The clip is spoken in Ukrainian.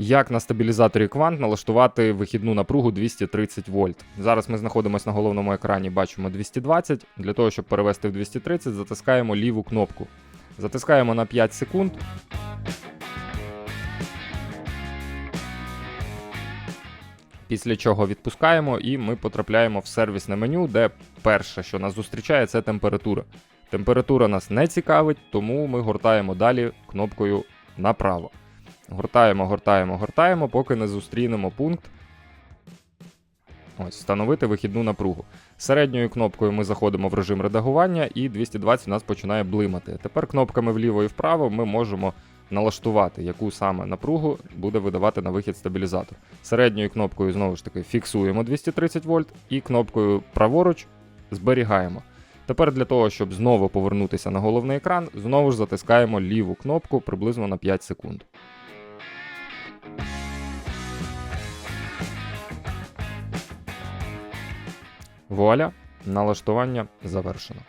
Як на стабілізаторі Quant налаштувати вихідну напругу 230 вольт. Зараз ми знаходимося на головному екрані, бачимо 220. Для того, щоб перевести в 230, затискаємо ліву кнопку. Затискаємо на 5 секунд. Після чого відпускаємо, і ми потрапляємо в сервісне меню, де перше, що нас зустрічає, це температура. Температура нас не цікавить, тому ми гортаємо далі кнопкою направо. Гортаємо, гортаємо, гортаємо, поки не зустрінемо пункт. Ось, встановити вихідну напругу. Середньою кнопкою ми заходимо в режим редагування, і 220 у нас починає блимати. Тепер кнопками вліво і вправо ми можемо налаштувати, яку саме напругу буде видавати на вихід стабілізатор. Середньою кнопкою знову ж таки фіксуємо 230 вольт, і кнопкою праворуч зберігаємо. Тепер для того, щоб знову повернутися на головний екран, знову ж затискаємо ліву кнопку приблизно на 5 секунд. Вуаля, налаштування завершено.